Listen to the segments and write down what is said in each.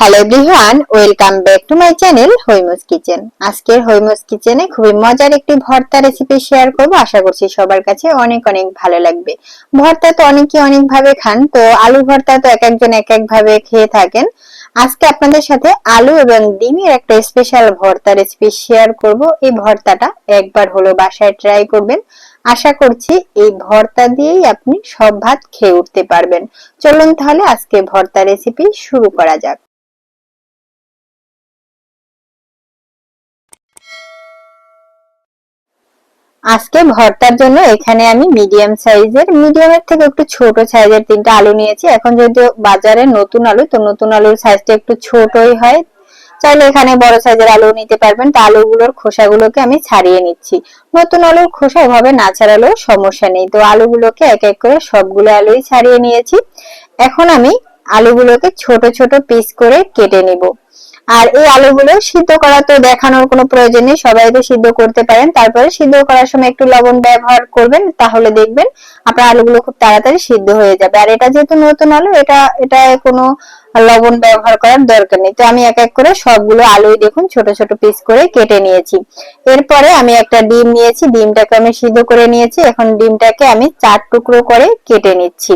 Hello everyone welcome back to my channel Haima's kitchen আজকের হৈমস কিচেনে খুবই মজার একটি ভর্তা রেসিপি শেয়ার করব। আশা করছি সবার কাছে অনেক অনেক ভালো লাগবে। ভর্তা তো অনেকে অনেক ভাবে খান, তো আলু ভর্তা তো এক একজন এক এক ভাবে খেয়ে থাকেন। আজকে আপনাদের সাথে আলু এবং ডিমের একটা স্পেশাল ভর্তা রেসিপি শেয়ার করব। এই ভর্তাটা একবার হলো বাসায় ট্রাই করবেন। আশা করছি এই ভর্তা দিয়েই আপনি সব ভাত খেয়ে উঠতে পারবেন। চলুন তাহলে আজকে ভর্তা রেসিপি শুরু করা যাক। আজকে ভর্তার জন্য এখানে আমি মিডিয়াম সাইজের মিডিয়ামের থেকে একটু ছোট সাইজের তিনটা আলু নিয়েছি। এখন যেহেতু বাজারে নতুন আলু, তো নতুন আলুর সাইজটা একটু ছোটই হয়। চাইলে এখানে বড় সাইজের আলু নিতে পারবেন। তা আলুগুলোর খোসাগুলোকে আমি ছাড়িয়ে নিচ্ছি। নতুন আলুর খোসা এভাবে না ছাড়ালেও সমস্যা নেই। তো আলুগুলোকে এক এক করে সবগুলো আলুই ছাড়িয়ে নিয়েছি। এখন আমি আলুগুলোকে ছোট ছোট পিস করে কেটে নিব। আর এই আলুগুলো সিদ্ধ করা তো দেখানোর কোনো প্রয়োজন নেই সবাই তো সিদ্ধ করতে পারেন। তারপরে সিদ্ধ করার সময় একটু লবণ ব্যবহার করবেন, তাহলে দেখবেন আপনার আলুগুলো খুব তাড়াতাড়ি সিদ্ধ হয়ে যাবে। আর এটা যেহেতু নতুন আলু, এটা এটা কোনো লবণ ব্যবহার করার দরকার নেই। তো আমি এক এক করে সবগুলো আলুই দেখুন, ছোট ছোট পিস করে কেটে নিয়েছি। এরপরে আমি একটা ডিম নিয়েছি, ডিমটাকে আমি সিদ্ধ করে নিয়েছি। এখন ডিমটাকে আমি চার টুকরো করে কেটে নিচ্ছি।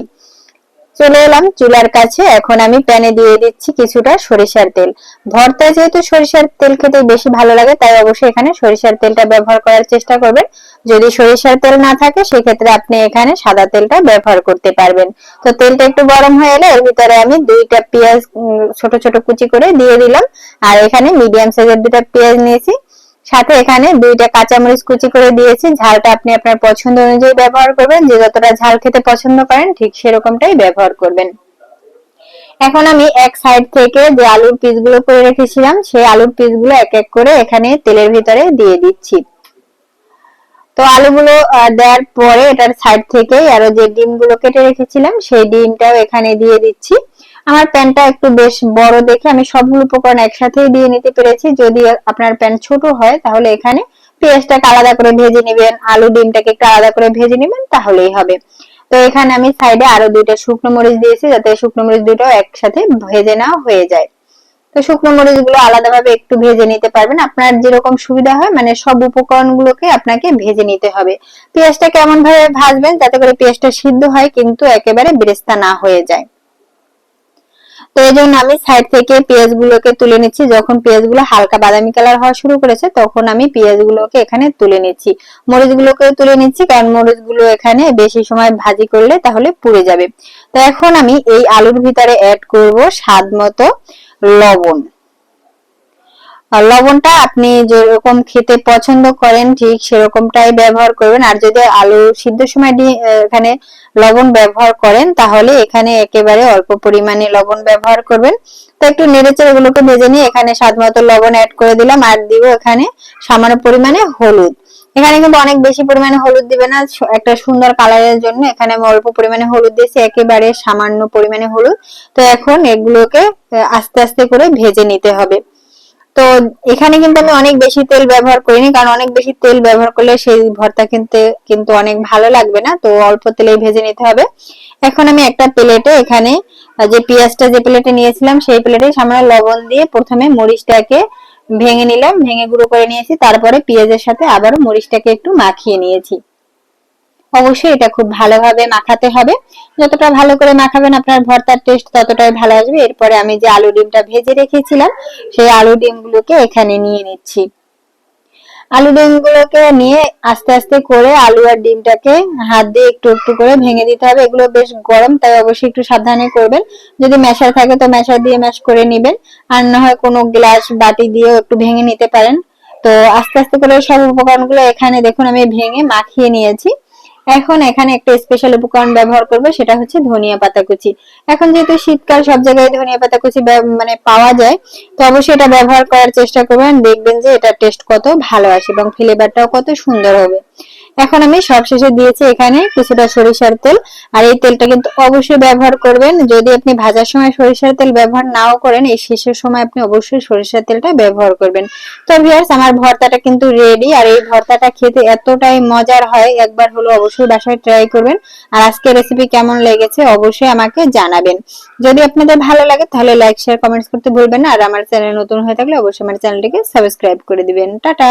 চলে এলাম চুলার কাছে। এখন আমি প্যানে দিয়ে দিচ্ছি কিছুটা সরিষার তেল। ভর্তায় যেহেতু সরিষার তেল খেতে বেশি ভালো লাগে, তাই অবশ্যই এখানে সরিষার তেলটা ব্যবহার করার চেষ্টা করবেন। যদি সরিষার তেল না থাকে, সেক্ষেত্রে আপনি এখানে সাদা তেলটা ব্যবহার করতে পারবেন। তো তেলটা একটু গরম হয়ে এলে এর ভিতরে আমি দুইটা পেঁয়াজ ছোট ছোট কুচি করে দিয়ে দিলাম। আর এখানে মিডিয়াম সাইজের দুটা পেঁয়াজ নিয়েছি। সাথে এখানে দুইটা কাঁচামরিচ কুচি করে দিয়েছি। ঝালটা আপনি আপনার পছন্দ অনুযায়ী ব্যবহার করবেন। যে যতটা ঝাল খেতে পছন্দ করেন, ঠিক সেরকমটাই ব্যবহার করবেন। এখন আমি এক সাইড থেকে যে আলুর পিসগুলো করে রেখেছিলাম, সেই আলুর পিসগুলো এক এক করে এখানে তেলের ভিতরে দিয়ে দিচ্ছি। তো আলুগুলো দেওয়ার পরে এটার সাইড থেকে আরও যে ডিমগুলো কেটে রেখেছিলাম, সেই ডিমটাও এখানে দিয়ে দিচ্ছি। আমার প্যানটা একটু বেশ বড় দেখে আমি সবগুলো উপকরণ একসাথেই দিয়ে নিতে পেরেছি। যদি আপনার প্যান ছোট হয়, তাহলে এখানে পেঁয়াজটাকে আলাদা করে ভেজে নেবেন, আলু ডিমটাকে একটু আলাদা করে ভেজে নেবেন, তাহলেই হবে। তো এখানে আমি সাইডে আরও দুইটা শুকনো মরিচ দিয়েছি, যাতে শুকনো মরিচ দুটো একসাথে ভেজে নেওয়া হয়ে যায়। তো শুকনো মরিচগুলো আলাদাভাবে একটু ভেজে নিতে পারবেন। আপনার যেরকম সুবিধা হয় মানে সব উপকরণ গুলোকে আপনাকে ভেজে নিতে হবে। পেঁয়াজটা কেমন ভাবে ভাজবেন যাতে করে পেঁয়াজটা সিদ্ধ হয়, কিন্তু একেবারে বেরেস্তা না হয়ে যায়। তো এই জন্য আমি সাইড থেকে পেঁয়াজ গুলোকে তুলে নিচ্ছি। যখন পেঁয়াজগুলো হালকা বাদামি কালার হওয়া শুরু করেছে, তখন আমি পেঁয়াজ গুলোকে এখানে তুলে নিচ্ছি। মরিচ গুলোকে তুলে নিচ্ছি, কারণ মরিচগুলো এখানে বেশি সময় ভাজি করলে তাহলে পুড়ে যাবে। তো এখন আমি এই আলুর ভিতরে অ্যাড করব স্বাদ মতো লবণ। লবণটা আপনি যেরকম খেতে পছন্দ করেন, ঠিক সেরকমটাই ব্যবহার করবেন। আর যদি আলু সিদ্ধ সময় এখানে লবণ ব্যবহার করেন, তাহলে এখানে একেবারে অল্প পরিমাণে লবণ ব্যবহার করবেন। তো একটু নেড়েচেড়ে এগুলোকে ভেজে নিয়ে এখানে স্বাদ মতো লবণ অ্যাড করে দিলাম। আর দিব এখানে সামান্য পরিমাণে হলুদ। এখানে কিন্তু অনেক বেশি পরিমাণে হলুদ দিবে না। একটা সুন্দর কালারের জন্য এখানে আমি অল্প পরিমাণে হলুদ দিয়েছি, একেবারে সামান্য পরিমাণে হলুদ। তো এখন এগুলোকে আস্তে আস্তে করে ভেজে নিতে হবে। তো এখানে কিন্তু আমি অনেক বেশি তেল ব্যবহার করিনি, কারণ অনেক বেশি তেল ব্যবহার করলে সেই ভর্তা কিনতে, কিন্তু অনেক ভালো লাগবে না। তো অল্প তেলে ভেজে নিতে হবে। এখন আমি একটা প্লেটে এখানে যে পেঁয়াজটা যে প্লেটে নিয়েছিলাম, সেই প্লেটে সামান্য লবণ দিয়ে প্রথমে মরিচটাকে ভেঙে নিলাম, ভেঙে গুঁড়ো করে নিয়েছি। তারপরে পেঁয়াজের সাথে আবারও মরিচটাকে একটু মাখিয়ে নিয়েছি। অবশ্যই এটা খুব ভালোভাবে মাখাতে হবে। যতটা ভালো করে মাখাবেন আপনার ভর্তার টেস্ট ততটাই ভালো আসবে। এরপরে আমি যে আলু ডিমটা ভেজে রেখেছিলাম, সেই আলু ডিমগুলোকে এখানে নিয়ে নিচ্ছি। আলু ডিমগুলোকে নিয়ে আস্তে আস্তে করে আলু আর ডিমটাকে হাত দিয়ে একটু একটু করে ভেঙে দিতে হবে। এগুলো বেশ গরম, তাই অবশ্যই একটু সাবধানে করবেন। যদি ম্যাশার থাকে তো ম্যাশার দিয়ে ম্যাশ করে নেবেন। আর না হয় কোনো গ্লাস বাটি দিয়েও একটু ভেঙে নিতে পারেন। তো আস্তে আস্তে করে সব উপকরণগুলো এখানে দেখুন আমি ভেঙে মাখিয়ে নিয়েছি। এখন এখানে একটা স্পেশাল উপকরণ ব্যবহার করব, সেটা হচ্ছে ধনিয়া পাতা কুচি। এখন যেহেতু শীতকাল, সব জায়গায় ধনিয়া পাতা কুচি মানে পাওয়া যায়, তো অবশ্যই এটা ব্যবহার করার চেষ্টা করবেন। দেখবেন যে এটা টেস্ট কত ভালো আসে এবং ফ্লেভারটাও কত সুন্দর হবে। এখন আমি সবশেষে দিয়েছি এখানে কিছুটা সরিষার তেল। আর এই তেলটা কিন্তু অবশ্যই ব্যবহার করবেন। যদি আপনি ভাজার সময় সরিষার তেল ব্যবহার নাও করেন, এই শেষের সময় আপনি অবশ্যই সরিষার তেলটা ব্যবহার করবেন। তো ভিউয়ার্স আমার ভর্তাটা কিন্তু রেডি আর এই ভর্তাটা খেতে এতটাই মজার হয়, একবার হলো অবশ্যই বাসায় ট্রাই করবেন। আর আজকে রেসিপি কেমন লেগেছে অবশ্যই আমাকে জানাবেন। যদি আপনাদের ভালো লাগে, তাহলে লাইক শেয়ার কমেন্টস করতে ভুলবেন না। আর আমার চ্যানেল নতুন হয়ে থাকলে অবশ্যই আমার চ্যানেলটিকে সাবস্ক্রাইব করে দিবেন। টাটা!